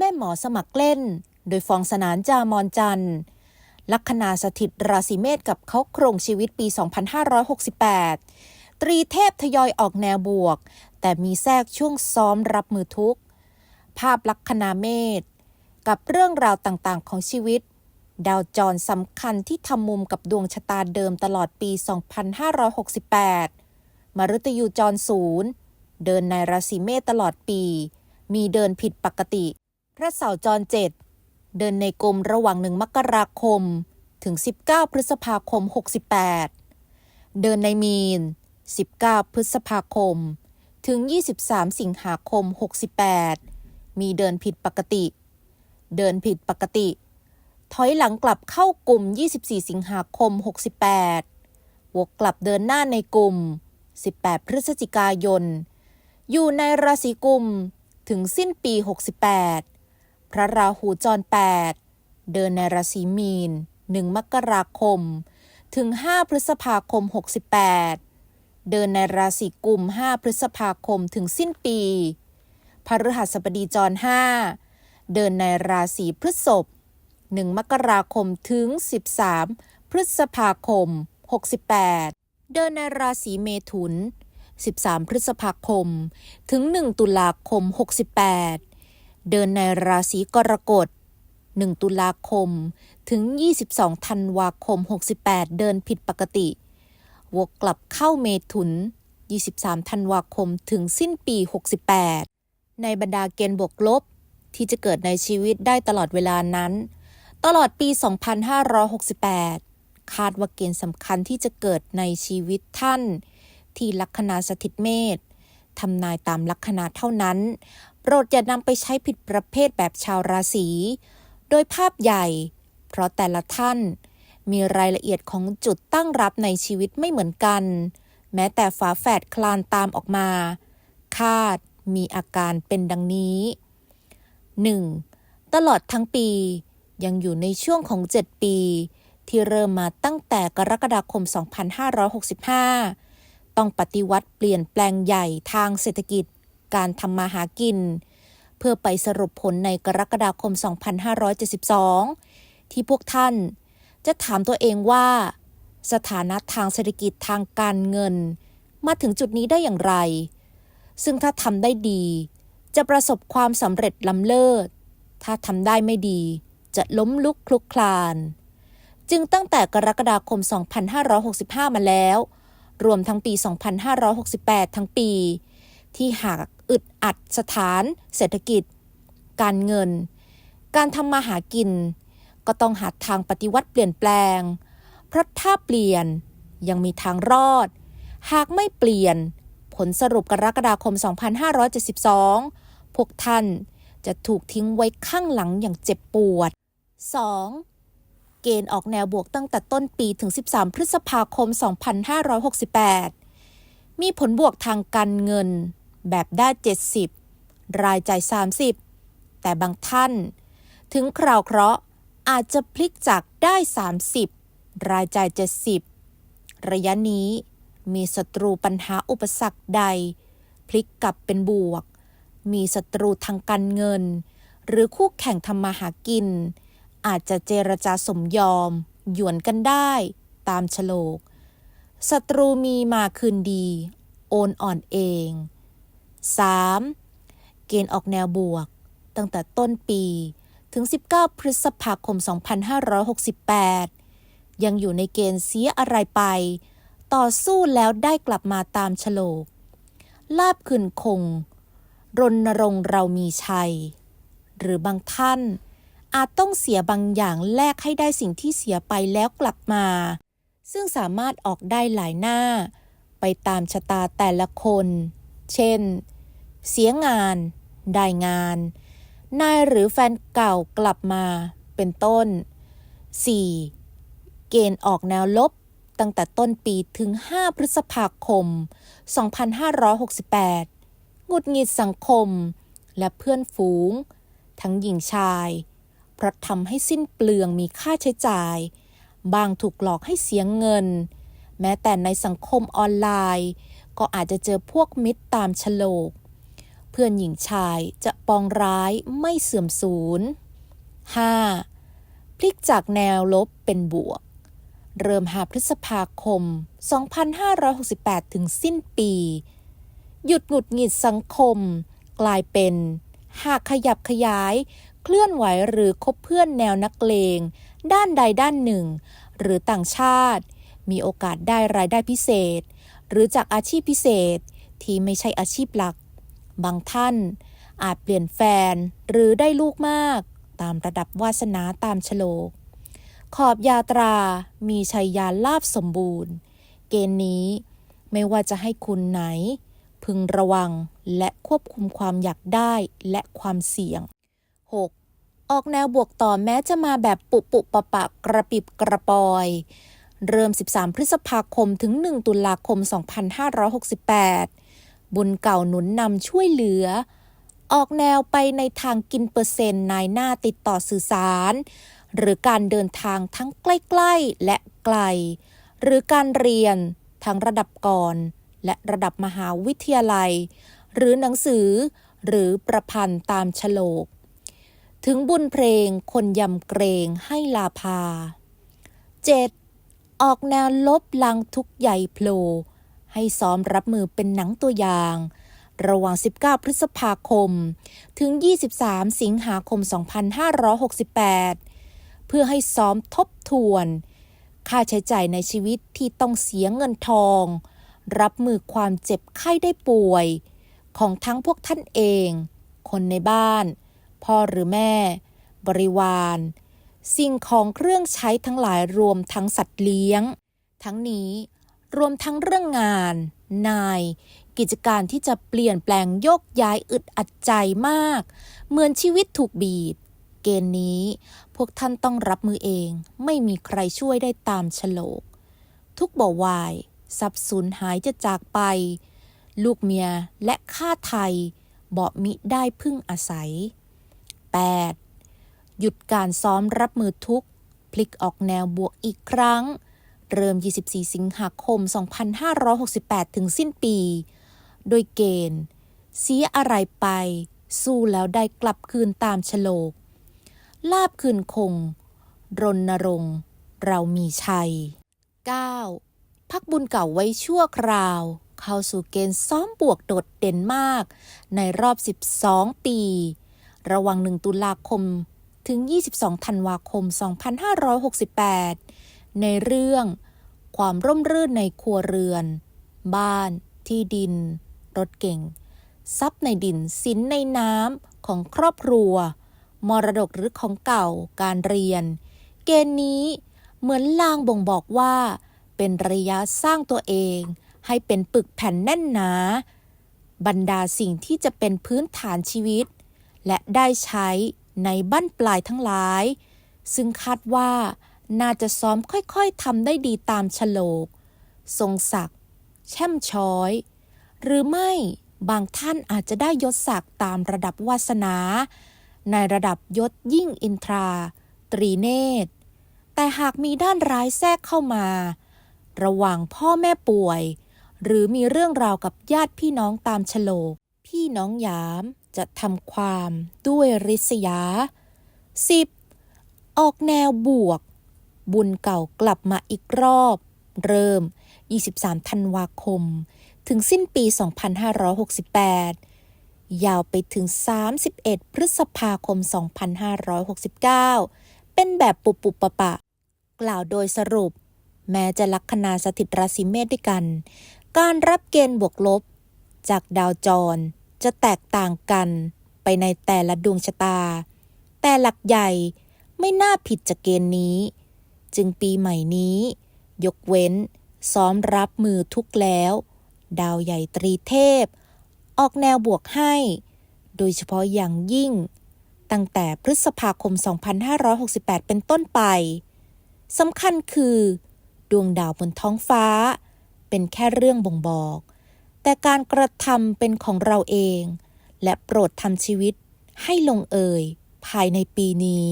แม่หมอสมัครเล่น โดยฟองสนานจามอนจันลัคนาสถิตราศีเมษกับเขาโครงชีวิตปี 2568 ตรีเทพทยอยออกแนวบวก แต่มีแทรกช่วงซ้อมรับมือทุกข์ ภาพลัคนาเมษกับเรื่องราวต่างๆ ของชีวิต ดาวจรสำคัญที่ทำมุมกับดวงชะตาเดิมตลอดปี 2568 มฤตยูจรศูนย์เดินในราศีเมษตลอดปี มีเดินผิดปกติ พระเสาร์จรเจ็ดเดินในกลมระหว่างหนึ่งมกราคม ถึง 19 พฤษภาคม 68 เดินในมีน 19 พฤษภาคม ถึง 23 สิงหาคม 68 มีเดินผิดปกติ เดินผิดปกติ ถอยหลังกลับเข้ากลุ่ม 24 สิงหาคม 68 วกกลับเดินหน้าในกลุ่ม 18 พฤศจิกายน อยู่ในราศีกุม ถึงสิ้นปี 68 พระราหูจร 8 เดินในราศีมีน 1 มกราคม ถึง 5 พฤษภาคม 68 เดินในราศีกุม 5 พฤษภาคมถึงสิ้นปี พฤหัสบดีจร 5 เดินในราศีพฤษภ 1 มกราคมถึง 13 พฤษภาคม 68 เดินในราศีเมถุน 13 พฤษภาคม ถึง 1 ตุลาคม 68 เดินในราศีกรกฎ 1 ตุลาคม ถึง 22 ธันวาคม 68 เดินผิดปกติ วกกลับเข้าเมถุน 23 ธันวาคมถึงสิ้นปี 68 ในบรรดาเกณฑ์บวกลบ ที่จะเกิดในชีวิตได้ตลอดเวลานั้น ตลอดปี 2568 คาดว่าเกณฑ์สำคัญที่จะเกิดในชีวิตท่าน ที่ลัคนาสถิตเมษทำนายตามลัคนาเท่านั้น โปรดอย่านำไปใช้ผิดประเภทแบบชาวราศี โดยภาพใหญ่ เพราะแต่ละท่านมีรายละเอียดของจุดตั้งรับในชีวิตไม่เหมือนกัน แม้แต่ฝาแฝดคลานตามออกมา คาดมีอาการเป็นดังนี้ 1. ตลอดทั้งปียังอยู่ในช่วงของ 7 ปี ที่เริ่มมาตั้งแต่กรกฎาคม 2565 ต้องปฏิวัติเปลี่ยนแปลงใหญ่ทางเศรษฐกิจ การทำมาหากิน เพื่อไปสรุปผลในกรกฎาคม 2572 ที่พวกท่านจะถามตัวเองว่า สถานะทางเศรษฐกิจทางการเงิน มาถึงจุดนี้ได้อย่างไร ซึ่งถ้าทำได้ดี จะประสบความสำเร็จล้ำเลิศ ถ้าทำได้ไม่ดี จะล้มลุกคลุกคลาน จึงตั้งแต่กรกฎาคม 2565 มาแล้ว รวมทั้งปี 2568 ทั้งปี ที่หาก อึดอัดสถาน เศรษฐกิจ การเงิน การทำมาหากิน ก็ต้องหาทางปฏิวัติเปลี่ยนแปลง เพราะถ้าเปลี่ยนยังมีทางรอด หากไม่เปลี่ยน ผลสรุปกรกฎาคม 2572 พวกท่านจะถูกทิ้งไว้ข้างหลังอย่างเจ็บปวด 2. เกณฑ์ออกแนวบวกตั้งแต่ต้นปีถึง 13 พฤษภาคม 2568 มีผลบวกทางการเงิน แบบได้ 70 รายจ่าย 30 แต่บางท่าน ถึงคราวเคราะห์อาจจะพลิกจากได้ 30 รายจ่าย 70 ระยะนี้มีศัตรูปัญหาอุปสรรคใด พลิกกลับเป็นบวก มีศัตรูทางการเงิน หรือคู่แข่งทำมาหากิน อาจจะเจรจาสมยอม หยวนกันได้ตามฉลกศัตรูมีมาคืนดี โอนอ่อนเอง 3. เกณฑ์ออกแนวบวก ตั้งแต่ต้นปีถึง 19 พฤษภาคม 2568 ยังอยู่ในเกณฑ์เสียอะไรไป ต่อสู้แล้วได้กลับมาตามฉลก ลาบคืนคง รณรงค์เรามีชัย หรือบางท่านอาจต้องเสียบางอย่างแลกให้ได้สิ่งที่เสียไปแล้วกลับมา ซึ่งสามารถออกได้หลายหน้า ไปตามชะตาแต่ละคน เช่น เสียงาน ได้งาน นายหรือแฟนเก่ากลับมา เป็นต้น 4. เกณฑ์ออกแนวลบตั้งแต่ต้นปีถึง 5 พฤษภาคม 2568หงุดหงิดสังคม และเพื่อนฝูง ทั้งหญิงชาย เพราะทำให้สิ้นเปลืองมีค่าใช้จ่าย บางถูกหลอกให้เสียเงิน แม้แต่ในสังคมออนไลน์ ก็อาจจะเจอพวกมิตรตามฉลก เพื่อนหญิงชายจะปองร้ายไม่เสื่อมสูญ 5. พลิกจากแนวลบเป็นบวก เริ่มหาพฤษภาคม 2568 ถึงสิ้นปี หยุดหงุดหงิดสังคม กลายเป็น หากขยับขยายเคลื่อนไหวหรือคบเพื่อนแนวนักเลง ด้านใดด้านหนึ่ง หรือต่างชาติ มีโอกาสได้รายได้พิเศษ หรือจากอาชีพพิเศษที่ไม่ใช่อาชีพหลัก บางท่านอาจเปลี่ยนแฟนหรือได้ลูกมากตามระดับวาสนาตามฉลก ขอบยาตรามีชัยยาลาบสมบูรณ์ เกณฑ์นี้ไม่ว่าจะให้คุณไหน พึงระวังและควบคุมความอยากได้และความเสี่ยง 6. ออกแนวบวกต่อแม้จะมาแบบปุปุปะปะกระปิบกระปอย เริ่ม 13 พฤษภาคมถึง 1 ตุลาคม 2568 บุญเก่าหนุนนำช่วยเหลือ ออกแนวไปในทางกินเปอร์เซ็นต์นายหน้าติดต่อสื่อสาร หรือการเดินทางทั้งใกล้ ๆ และไกล หรือการเรียนทั้งระดับก่อน และระดับมหาวิทยาลัย หรือหนังสือ หรือประพันธ์ตามฉลก ถึงบุญเพลงคนยำเกรงให้ลาภา 7. ออกแนวลบลังทุกใหญ่โผล่ให้ซ้อมรับมือเป็นหนังตัวอย่าง ระหว่าง 19 พฤษภาคม ถึง 23 สิงหาคม 2568 เพื่อให้ซ้อมทบทวน ค่าใช้จ่ายในชีวิตที่ต้องเสียเงินทอง รับมือความเจ็บไข้ได้ป่วย ของทั้งพวกท่านเอง คนในบ้าน พ่อหรือแม่ บริวาร สิ่งของเครื่องใช้ทั้งหลายรวมทั้งสัตว์เลี้ยง ทั้งนี้รวมทั้งเรื่องงาน นาย กิจการที่จะเปลี่ยนแปลงโยกย้ายอึดอัดใจมาก เหมือนชีวิตถูกบีบ เกณฑ์นี้พวกท่านต้องรับมือเอง ไม่มีใครช่วยได้ตามฉลก ทุกบ่อวายทรัพย์สูญหายจะจากไป ลูกเมียและข้าไทยเบาะมิได้พึ่งอาศัย 8. หยุดการซ้อมรับมือทุก พลิกออกแนวบวกอีกครั้ง เริ่ม 24 สิงหาคม 2568 ถึงสิ้นปี โดยเกณฑ์ เสียอะไรไป สู้แล้วได้กลับคืนตามฉลก ลาบคืนคง รณรงค์ เรามีชัย 9. พักบุญเก่าไว้ชั่วคราว เข้าสู่เกณฑ์ซ้อมบวกโดดเด่นมาก ในรอบ 12 ปี ระหว่ง1 ตุลาคม ถึง 22 ธันวาคม 2568 ในเรื่อง ความร่มรื่นในครัวเรือน บ้าน ที่ดิน รถเก่ง ทรัพย์ในดินสินในน้ำของครอบครัว มรดกหรือของเก่า การเรียน เกณฑ์นี้เหมือนลางบ่งบอกว่า เป็นระยะสร้างตัวเอง ให้เป็นปึกแผ่นแน่นหนา บรรดาสิ่งที่จะเป็นพื้นฐานชีวิต และได้ใช้ ในบั้นปลายทั้งหลาย ซึ่งคาดว่าน่าจะซ้อมค่อยๆทำได้ดีตามฉลก ทรงศักดิ์แช่มช้อย หรือไม่บางท่านอาจจะได้ยศศักดิ์ตามระดับวาสนา ในระดับยศยิ่งอินทรา ตรีเนตร แต่หากมีด้านร้ายแทรกเข้ามา ระหว่างพ่อแม่ป่วย หรือมีเรื่องราวกับญาติพี่น้องตามฉลก พี่น้องยาม จะทำความด้วยริษยา 10. ออกแนวบวก บุญเก่ากลับมาอีกรอบ เริ่ม 23 ธันวาคม ถึงสิ้นปี 2568 ยาวไปถึง 31 พฤษภาคม 2569 เป็นแบบปุบปุบปะปะ กล่าวโดยสรุป แม้จะลัคนาสถิตราศีเมษด้วยกัน การรับเกณฑ์บวกลบ จากดาวจร จะแตกต่างกันไปในแต่ละดวงชะตา แต่หลักใหญ่ไม่น่าผิดจากเกณฑ์นี้ จึงปีใหม่นี้ ยกเว้น ซ้อมรับมือทุกแล้ว ดาวใหญ่ตรีเทพ ออกแนวบวกให้ โดยเฉพาะอย่างยิ่ง ตั้งแต่พฤษภาคม 2568 เป็นต้นไปสำคัญคือ ดวงดาวบนท้องฟ้า เป็นแค่เรื่องบ่งบอก แต่การกระทำเป็นของเราเอง และโปรดทำชีวิตให้ลงเอยภายในปีนี้